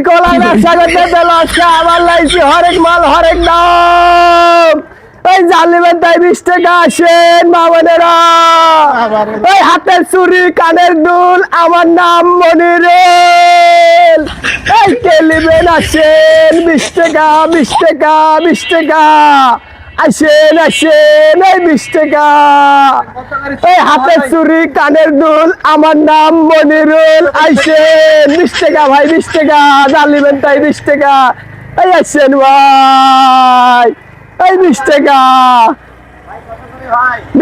ব্যবসা করতে পেল আজকে আমার লাইছি হরেক মাল হরেক দাম এই জালিমের তাই বিশ টাকা আসেন মামনেরা। এই হাতের চুরি কানের দুল আমার নাম মনিরুল। এই কেলিবেন আসেন বিশ টাকা বিশ টাকা বিশ টাকা। আসেন আসেন এই বিশ টাকা এই হাতের চুরি, কানের দুল, আমার নাম মনিরুল। আইসেন বিশ টাকা ভাই বিশ টাকা জালিবেন তাই বিশ টাকা এই আসেন ভাই, এই বিশ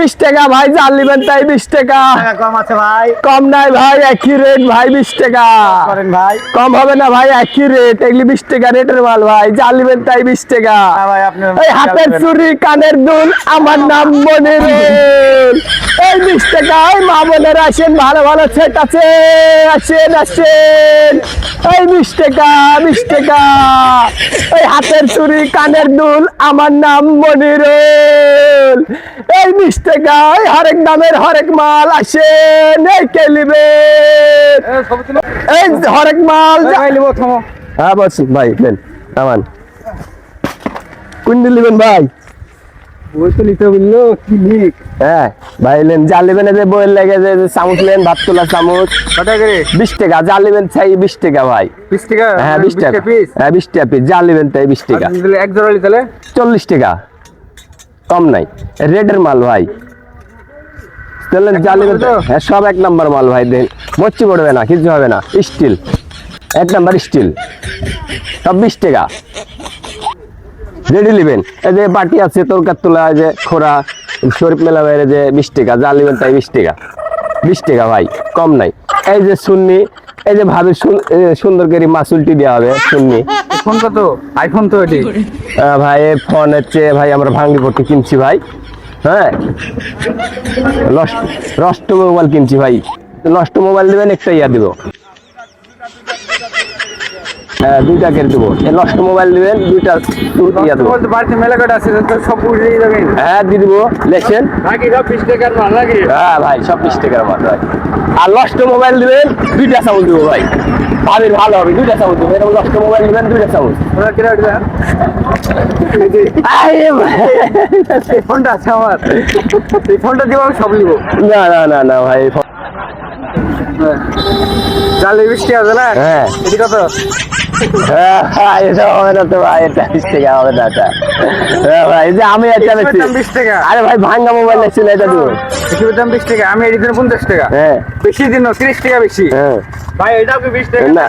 বিশ টাকা ভাই জালিবেন তাই বিশ টাকা। কম আছে ভাই। কম নাই ভাই একই রেট ভাই বিশ টাকা। করেন ভাই। কম হবে না ভাই একই রেট এগুলি বিশ টাকা রেটের মাল ভাই জালিবেন তাই বিশ টাকা। এই হাতের চুরি কানের দুল আমার নাম মনিরুল এই বিশ টাকা ওই মা বোনের আসেন ভালো ভালো সেট আছে। আসেন আসেন। এই বিশ টাকা বিশ টাকা। এই হাতের চুরি কানের দুল আমার নাম মনিরুল এই বিশ টাকা এই হরেক দামের হরেক মাল আসেন এই কেলিবে এই হরেক মাল হ্যাঁ বলছি ভাই নেন আমান কোন নিবেন ভাই। ওই তো নিতে বলল কি লিখ হ্যাঁ ভাই নেন জালিবেন যে বইয়ের লেগে যে যে চামচ নেন ভাত তোলা চামচ। কত করে? বিশ টাকা জালিবেন চাই বিশ টাকা ভাই। বিশ টাকা? হ্যাঁ বিশ টাকা হ্যাঁ বিশ টাকা পিস জালিবেন তাই বিশ টাকা। এক জোড়া নিতে চল্লিশ টাকা। কম নাই। রেডের মাল ভাই। চলেন জালিবেন তো? হ্যাঁ সব এক নাম্বার মাল ভাই দেন। মচ্ছি পড়বে না কিছু হবে না। স্টিল। এক নাম্বার স্টিল। সব বিশ টাকা। রেডি নেবেন। এই যে বাটি আছে তরকার তোলা যে খোরা শরীফ মেলা বাইরে যে বিশ টাকা যা নেবেন তাই বিশ টাকা। বিশ টাকা ভাই কম নাই। এই যে সুন্নি এই যে ভাবে সুন্দর করে মাসুলটি দেওয়া হবে শুননি ফোন কত আইফোন তো এটি ভাই ফোন হচ্ছে ভাই আমরা ভাঙ্গি পড়তে কিনছি ভাই হ্যাঁ লস্ট নষ্ট মোবাইল কিনছি ভাই নষ্ট মোবাইল দেবেন একটা ইয়া দিব হ্যাঁ দুইটা কেটে দেবো। নষ্ট মোবাইল দিবেন দুইটা ইয়া দেবো। বাড়িতে মেলা কাটা আছে সব বুঝে যাবেন। হ্যাঁ দিয়ে দিব। লেখছেন নাকি সব বিশ টাকার মাল নাকি? হ্যাঁ ভাই সব বিশ টাকার মাত্র ভাই। আর নষ্ট মোবাইল দিবেন দুইটা সাউন্ড দিব ভাই। ভাবির ভালো হবে দুইটা সাউন্ড দিব। এরকম নষ্ট মোবাইল দিবেন দুইটা ভাই। এই ফোনটা আছে আমার। এই ফোনটা দিব আমি সব নিবো। না না না না ভাই জালে বিশ টাকা আছে না? হ্যাঁ। এটি কত হ্যাঁ, এটা হবে না তো ভাই এটা বিশ টাকা হবে না হ্যাঁ ভাই এই যে আমি একটা বেশি বিশ টাকা। আরে ভাই ভাঙ্গা মোবাইল ছিল এটা দিব এটির দাম বিশ টাকা আমি এটি পঞ্চাশ টাকা। হ্যাঁ। বেশি দিন তিরিশ টাকা বেশি। হ্যাঁ। ভাই এটা কি বিশ না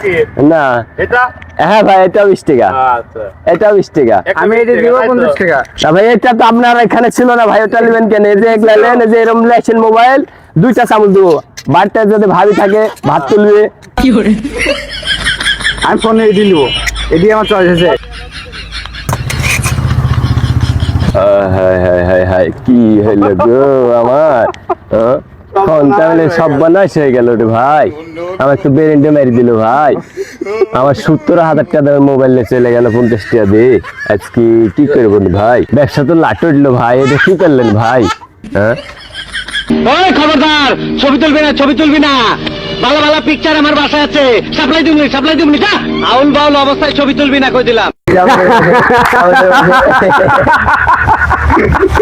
না। এটা? হ্যাঁ ভাই এটাও বিশ টাকা। আচ্ছা। এটাও বিশ টাকা। আমি এটি দিব পঞ্চাশ টাকা। না ভাই এটা তো আপনার এখানে ছিল না ভাই ওটা নেবেন কেন? এই যে এগুলা নেন এই যে এরকম লেখছেন মোবাইল দুইটা চামচ দেবো। বাড়িতে যদি ভাবি থাকে ভাত তুলবে। আমি ফোনে এটি নিবো এটি আমার চয়েস আছে। হায় হায় হায় হায় কি হইল গো আমার? হ্যাঁ? ফোন তাহলে সব হয়ে গেল রে ভাই। আমার একটু বেরেন্টে মেরে দিল ভাই। আমার সত্তর হাজার টাকা দামের মোবাইল নিয়ে চলে গেল পঞ্চাশ টাকা দিয়ে। আজকে কি করব ভাই? ব্যবসা তো লাট উঠল ভাই এটা কি করলেন ভাই? হ্যাঁ? খবরদার ছবি তুলবি না ছবি তুলবি না। ভালো ভালো পিকচার আমার বাসায় আছে। সাপ্লাই দিবনি সাপ্লাই দিবনি যা। আউল বাউল অবস্থায় ছবি তুলবি না কই দিলাম